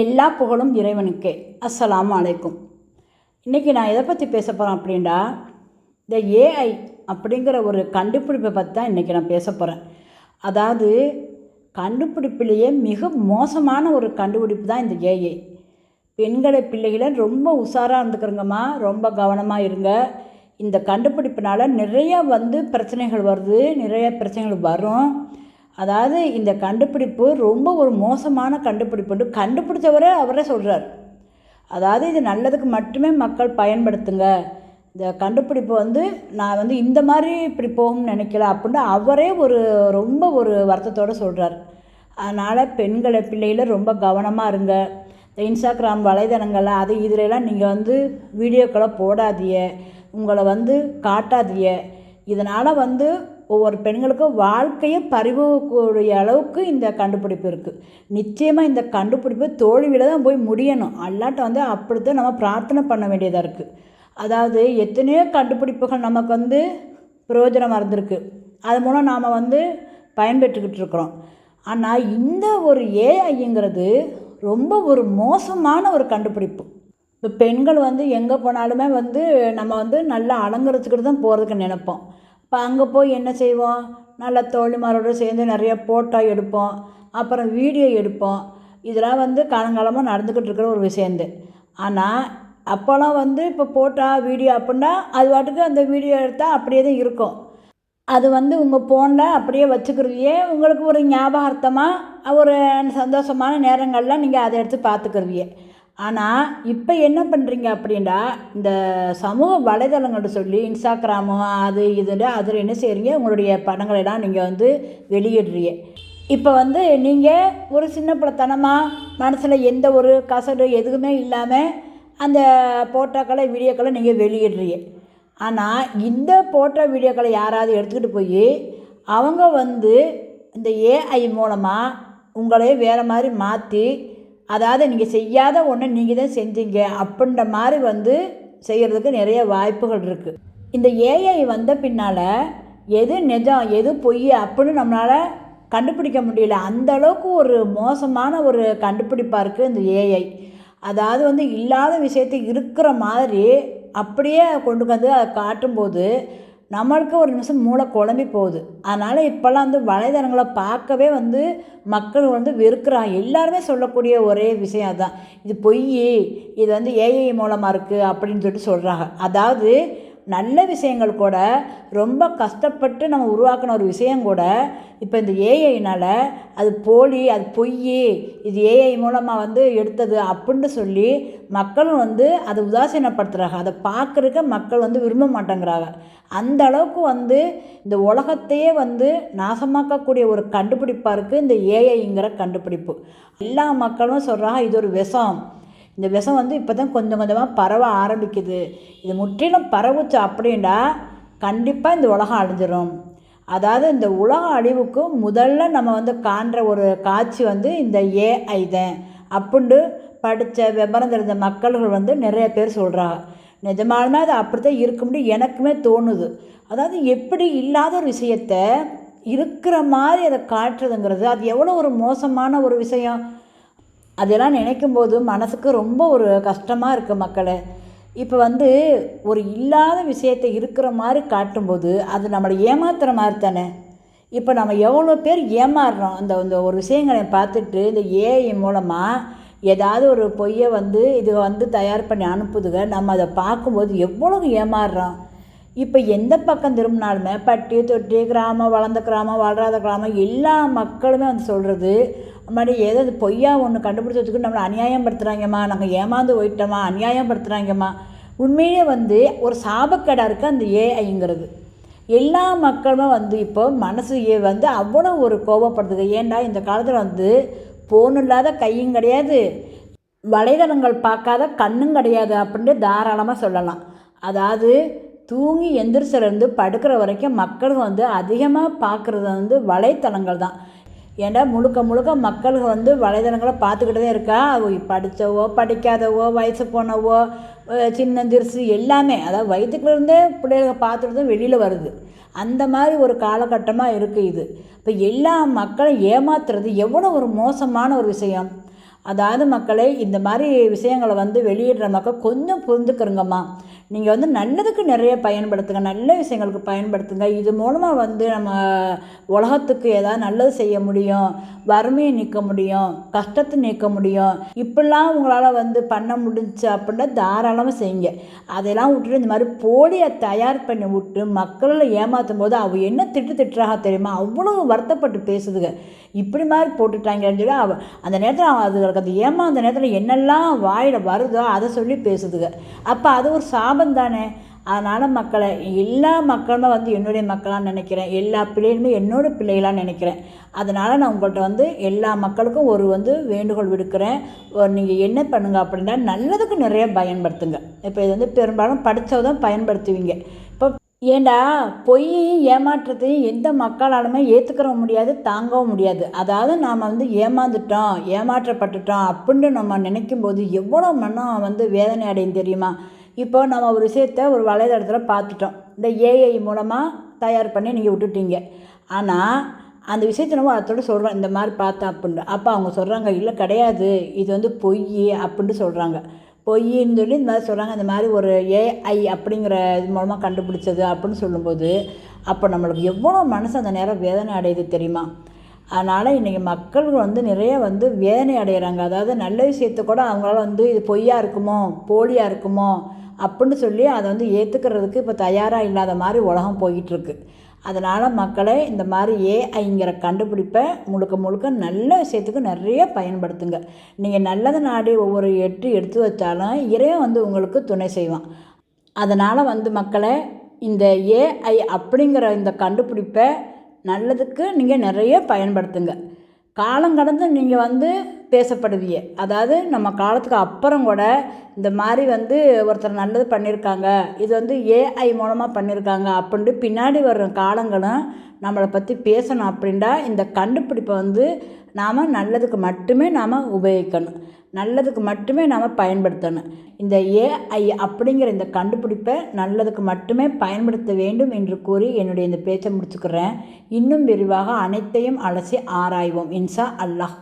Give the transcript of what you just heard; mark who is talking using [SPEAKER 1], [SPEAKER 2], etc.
[SPEAKER 1] எல்லா புகழும் இறைவனுக்கே. அஸ்ஸலாமு அலைக்கும். இன்றைக்கி நான் எதை பற்றி பேச போகிறேன் அப்படின்னா இந்த ஏஐ அப்படிங்கிற ஒரு கண்டுபிடிப்பை பற்றி தான் இன்றைக்கி நான் பேச போகிறேன் அதாவது கண்டுபிடிப்பிலேயே மிக மோசமான ஒரு கண்டுபிடிப்பு தான் இந்த ஏஐ பெண்களை பிள்ளைகளை ரொம்ப உஷாராக இருந்துக்கிறங்கம்மா ரொம்ப கவனமாக இருங்க. இந்த கண்டுபிடிப்பினால் நிறைய வந்து பிரச்சனைகள் வருது நிறைய பிரச்சனைகள் வரும். அதாவது இந்த கண்டுபிடிப்பு ரொம்ப ஒரு மோசமான கண்டுபிடிப்புன்னு கண்டுபிடிச்சவரே அவரே சொல்கிறார் அதாவது இது நல்லதுக்கு மட்டுமே மக்கள் பயன்படுத்துங்க. இந்த கண்டுபிடிப்பு வந்து நான் வந்து இந்த மாதிரி இப்படி போகும்னு நினைக்கல அப்படின்னு அவரே ஒரு ரொம்ப ஒரு வருத்தத்தோடு சொல்கிறார் அதனால் பெண்களை பிள்ளையில் ரொம்ப கவனமாக இருங்க. இந்த இன்ஸ்டாகிராம் வலைதளங்கள் அது இதிலெல்லாம் நீங்கள் வந்து வீடியோக்களை போடாதீங்க. உங்களை வந்து காட்டாதீங்க. இதனால் வந்து ஒவ்வொரு பெண்களுக்கும் வாழ்க்கையை பறிவுக்கூடிய அளவுக்கு இந்த கண்டுபிடிப்பு இருக்குது நிச்சயமாக இந்த கண்டுபிடிப்பு தோல்வியில் தான் போய் முடியணும். அல்லாட்ட வந்து அப்படித்தான் நம்ம பிரார்த்தனை பண்ண வேண்டியதாக இருக்குது அதாவது எத்தனையோ கண்டுபிடிப்புகள் நமக்கு வந்து பிரயோஜனமாக இருந்திருக்கு. அது மூலம் நாம் வந்து பயன்பெற்றுக்கிட்டு இருக்கிறோம். ஆனால் இந்த ஒரு ஏஐங்கிறது ரொம்ப ஒரு மோசமான ஒரு கண்டுபிடிப்பு. இப்போ பெண்கள் வந்து எங்கே போனாலுமே வந்து நம்ம வந்து நல்லா அலங்கரிச்சுக்கிட்டு தான் போகிறதுக்கு நினைப்போம். இப்போ அங்கே போய் என்ன செய்வோம்? நல்ல தோழிமாரோடு சேர்ந்து நிறைய ஃபோட்டோ எடுப்போம். அப்புறம் வீடியோ எடுப்போம். இதெல்லாம் வந்து காலங்காலமாக நடந்துக்கிட்டு இருக்கிற ஒரு விஷயந்து ஆனால் அப்போல்லாம் வந்து இப்போ ஃபோட்டோ வீடியோ அப்படின்னா அது பாட்டுக்கு அந்த வீடியோ எடுத்தால் அப்படியே தான் இருக்கும். அது வந்து உங்கள் ஃபோனில் அப்படியே வச்சுக்கிறதையே உங்களுக்கு ஒரு ஞாபகார்த்தமாக ஒரு சந்தோஷமான நேரங்களில் நீங்கள் அதை எடுத்து பார்த்துக்கிறவையே ஆனால் இப்போ என்ன பண்ணுறீங்க அப்படின்னா இந்த சமூக வலைதளங்கள்னு சொல்லி இன்ஸ்டாகிராமு அது இதுன்னு அதில் என்ன செய்கிறீங்க உங்களுடைய படங்களெல்லாம் நீங்கள் வந்து வெளியிடுறீங்க. இப்போ வந்து நீங்கள் ஒரு சின்ன பிள்ளைத்தனமாக மனசில் எந்த ஒரு கசடு எதுவுமே இல்லாமல் அந்த ஃபோட்டோக்களை வீடியோக்களை நீங்கள் வெளியிடுறீங்க. ஆனால் இந்த ஃபோட்டோ வீடியோக்களை யாராவது எடுத்துக்கிட்டு போய் அவங்க வந்து இந்த ஏஐ மூலமாக உங்களே வேறு மாதிரி மாற்றி அதாவது நீங்கள் செய்யாத ஒன்று நீங்கள் தான் செஞ்சீங்க அப்படின்ற மாதிரி வந்து செய்கிறதுக்கு நிறைய வாய்ப்புகள் இருக்குது இந்த ஏஐ வந்த பின்னால் எது நிஜம் எது பொய் அப்படின்னு நம்மளால் கண்டுபிடிக்க முடியல. அந்த அளவுக்கு ஒரு மோசமான ஒரு கண்டுபிடிப்பாக இருக்குது இந்த ஏஐ அதாவது வந்து இல்லாத விஷயத்தை இருக்கிற மாதிரி அப்படியே கொண்டு வந்து அதை காட்டும்போது நம்மளுக்கு ஒரு நிமிஷம் மூளை குழம்பி போகுது. அதனால் இப்போல்லாம் வந்து வலைதளங்களை பார்க்கவே வந்து மக்கள் வந்து வெறுக்கிறாங்க. எல்லாருமே சொல்லக்கூடிய ஒரே விஷயம் அதுதான் இது பொய் இது வந்து ஏஐ மூலமாக இருக்குது அப்படின்னு சொல்லிட்டு சொல்கிறாங்க அதாவது நல்ல விஷயங்கள் கூட ரொம்ப கஷ்டப்பட்டு நம்ம உருவாக்கின ஒரு விஷயம் கூட இப்போ இந்த ஏஐனால் அது போலி அது பொய் இது ஏஐ மூலமாக வந்து எடுத்தது அப்படின்னு சொல்லி மக்களும் வந்து அதை உதாசீனப்படுத்துகிறாங்க அதை பார்க்குறக்க மக்கள் வந்து விரும்ப மாட்டேங்கிறாங்க. அந்த அளவுக்கு வந்து இந்த உலகத்தையே வந்து நாசமாக்கக்கூடிய ஒரு கண்டுபிடிப்பாக இருக்குது இந்த ஏஐங்கிற கண்டுபிடிப்பு. எல்லா மக்களும் சொல்கிறாங்க இது ஒரு விஷம். இந்த விஷம் வந்து இப்போ தான் கொஞ்சம் கொஞ்சமாக பரவ ஆரம்பிக்குது. இது முற்றிலும் பரவுச்சு அப்படின்னா கண்டிப்பாக இந்த உலகம் அழிஞ்சிடும் அதாவது இந்த உலக அழிவுக்கு முதல்ல நம்ம வந்து காண்ற ஒரு காட்சி வந்து இந்த ஏஐ தான். அப்படின்ட்டு படித்த விவரம் தெரிஞ்ச மக்கள்கள் வந்து நிறைய பேர் சொல்கிறாங்க நிஜமாலுமே அது அப்படி தான் இருக்கும்னு எனக்குமே தோணுது. அதாவது எப்படி இல்லாத ஒரு விஷயத்த இருக்கிற மாதிரி அதை காட்டுறதுங்கிறது அது எவ்வளோ ஒரு மோசமான ஒரு விஷயம். அதெல்லாம் நினைக்கும் போது மனசுக்கு ரொம்ப ஒரு கஷ்டமாக இருக்குது மக்களே. இப்போ வந்து ஒரு இல்லாத விஷயத்தை இருக்கிற மாதிரி காட்டும்போது அது நம்மளை ஏமாத்துகிற மாதிரி தானே. இப்போ நம்ம எவ்வளோ பேர் ஏமாறுறோம் அந்த இந்த ஒரு விஷயங்களை பார்த்துட்டு இந்த ஏஐ மூலமாக ஏதாவது ஒரு பொய்யை வந்து இது வந்து தயார் பண்ணி அனுப்புதுங்க. நம்ம அதை பார்க்கும்போது எவ்வளோ ஏமாறுறோம். இப்போ எந்த பக்கம் திரும்பினாலுமே பட்டி தொட்டி கிராமம் வளர்ந்த கிராமம் வளராத கிராமம் எல்லா மக்களுமே வந்து சொல்கிறது மாதிரி ஏதாவது பொய்யா ஒன்று கண்டுபிடிச்சதுக்கு நம்மளை அநியாயம் படுத்துகிறாங்கம்மா நாங்கள் ஏமாந்து போயிட்டோமா அநியாயப்படுத்துகிறாங்கம்மா உண்மையிலே வந்து ஒரு சாபக்கேடாக இருக்குது அந்த ஏஐங்கிறது எல்லா மக்களும் வந்து இப்போ மனசு வந்து அவ்வளோ ஒரு கோபப்படுத்துது ஏன்டா இந்த காலத்தில் வந்து ஃபோன் இல்லாத கையும் கிடையாது வலைதளங்கள் பார்க்காத கண்ணும் கிடையாது அப்படின்ட்டு தாராளமாக சொல்லலாம். அதாவது தூங்கி எந்திரிச்சிலேருந்து படுக்கிற வரைக்கும் மக்கள் வந்து அதிகமாக பார்க்குறது வந்து வலைத்தளங்கள் தான் ஏன்னா முழுக்க முழுக்க மக்கள் வந்து வலைதளங்களை பார்த்துக்கிட்டு தான் இருக்கா படித்தவோ படிக்காதவோ வயசு போனவோ சின்னஞ்சிறுசு எல்லாமே அதாவது வயிற்றுக்குள்ளேருந்தே பிள்ளைகளை பார்த்துட்டு தான் வெளியில் வருது. அந்த மாதிரி ஒரு காலகட்டமாக இருக்குது இது. இப்போ எல்லா மக்களும் ஏமாத்துறது எவ்வளோ ஒரு மோசமான ஒரு விஷயம். அதாவது மக்களே இந்த மாதிரி விஷயங்களை வந்து வெளியிடுற மக்கள் கொஞ்சம் புரிந்துக்கிறங்கம்மா. நீங்கள் வந்து நல்லதுக்கு நிறைய பயன்படுத்துங்க நல்ல விஷயங்களுக்கு பயன்படுத்துங்க. இது மூலமாக வந்து நம்ம உலகத்துக்கு ஏதாவது நல்லது செய்ய முடியும் வறுமையை நீக்க முடியும் கஷ்டத்தை நீக்க முடியும். இப்படிலாம் உங்களால் வந்து பண்ண முடிஞ்சு அப்படின்னா தாராளமாக செய்யுங்க. அதெல்லாம் விட்டுட்டு இந்த மாதிரி போலியை தயார் பண்ணி விட்டு மக்களை ஏமாற்றும் போது அவ என்ன திட்டு திட்டுறாக தெரியுமா? அவ்வளோ வருத்தப்பட்டு பேசுதுங்க. இப்படி மாதிரி போட்டுட்டாங்கன்னு சொல்லி அவ அந்த நேரத்தில் அதுகளுக்கு அது ஏமாந்த நேரத்தில் என்னெல்லாம் வாயில் வருதோ அதை சொல்லி பேசுதுங்க அப்போ அது ஒரு சாபம் தானே. அதனால் மக்களை எல்லா மக்களுமே வந்து என்னுடைய மக்களாக நினைக்கிறேன். எல்லா பிள்ளைகளுமே என்னோட பிள்ளைகளாக நினைக்கிறேன். அதனால் நான் உங்கள்கிட்ட வந்து எல்லா மக்களுக்கும் ஒரு வந்து வேண்டுகோள் விடுக்கிறேன். நீங்கள் என்ன பண்ணுங்க அப்படின்னா நல்லதுக்கு நிறைய பயன்படுத்துங்க. இப்போ இது வந்து பெரும்பாலும் படித்தவதான் பயன்படுத்துவீங்க. ஏண்டா பொய் ஏமாற்றத்தையும் எந்த மக்களாலுமே ஏற்றுக்கிற முடியாது தாங்கவும் முடியாது. அதாவது நாம் வந்து ஏமாந்துட்டோம் ஏமாற்றப்பட்டுட்டோம் அப்படின்னு நம்ம நினைக்கும் போது எவ்வளோ மனம் வந்து வேதனை அடையும் தெரியுமா? இப்போ நம்ம ஒரு விஷயத்த ஒரு வலைதளத்தில் பார்த்துட்டோம். இந்த ஏஐ மூலமாக தயார் பண்ணி நீங்கள் விட்டுட்டீங்க. ஆனால் அந்த விஷயத்தை நம்ம அதோட சொல்கிறோம் இந்த மாதிரி பார்த்தேன் அப்படின்னு அப்போ அவங்க சொல்கிறாங்க இல்லை கிடையாது. இது வந்து பொய் அப்படின்ட்டு சொல்கிறாங்க பொய்ன்னு சொல்லி இந்த மாதிரி சொல்கிறாங்க இந்த மாதிரி ஒரு ஏஐ அப்படிங்கிற இது மூலமாக கண்டுபிடிச்சது அப்படின்னு சொல்லும்போது அப்போ நம்மளுக்கு எவ்வளோ மனசு அந்த நேரம் வேதனை அடையுது தெரியுமா? அதனால் இன்றைக்கி மக்கள் வந்து நிறைய வந்து வேதனை அடைகிறாங்க அதாவது நல்ல விஷயத்த கூட அவங்களால வந்து இது பொய்யாக இருக்குமோ போலியாக இருக்குமோ அப்படின்னு சொல்லி அதை வந்து ஏற்றுக்கிறதுக்கு இப்போ தயாராக இல்லாத மாதிரி உலகம் போயிட்டுருக்கு அதனால் மக்களை இந்த மாதிரி ஏஐங்கிற கண்டுபிடிப்பை முழுக்க முழுக்க நல்ல விஷயத்துக்கு நிறைய பயன்படுத்துங்க. நீங்கள் நல்லது நாடி ஒவ்வொரு எட்டு எடுத்து வச்சாலும் இறைவன் வந்து உங்களுக்கு துணை செய்வான். அதனால் வந்து மக்களை இந்த ஏஐ அப்படிங்கிற இந்த கண்டுபிடிப்பை நல்லதுக்கு நீங்கள் நிறைய பயன்படுத்துங்க. காலம் கடந்து நீங்கள் வந்து பேசப்படுவிய. அதாவது நம்ம காலத்துக்கு அப்புறம் கூட இந்த மாதிரி வந்து ஒருத்தர் நல்லது பண்ணியிருக்காங்க இது வந்து ஏஐ மூலமாக பண்ணியிருக்காங்க அப்படின்ட்டு பின்னாடி வர்ற காலங்களும் நம்மளை பற்றி பேசணும் அப்படின்டா இந்த கண்டுபிடிப்பை வந்து நாம் நல்லதுக்கு மட்டுமே நாம் உபயோகிக்கணும். நல்லதுக்கு மட்டுமே நாம் பயன்படுத்தணும். இந்த ஏஐ அப்படிங்கிற இந்த கண்டுபிடிப்பை நல்லதுக்கு மட்டுமே பயன்படுத்த வேண்டும் என்று கூறி என்னுடைய இந்த பேச்சை முடிச்சுக்கிறேன். இன்னும் விரிவாக அனைத்தையும் அலசி ஆராய்வோம். இன்சா அல்லாஹ்.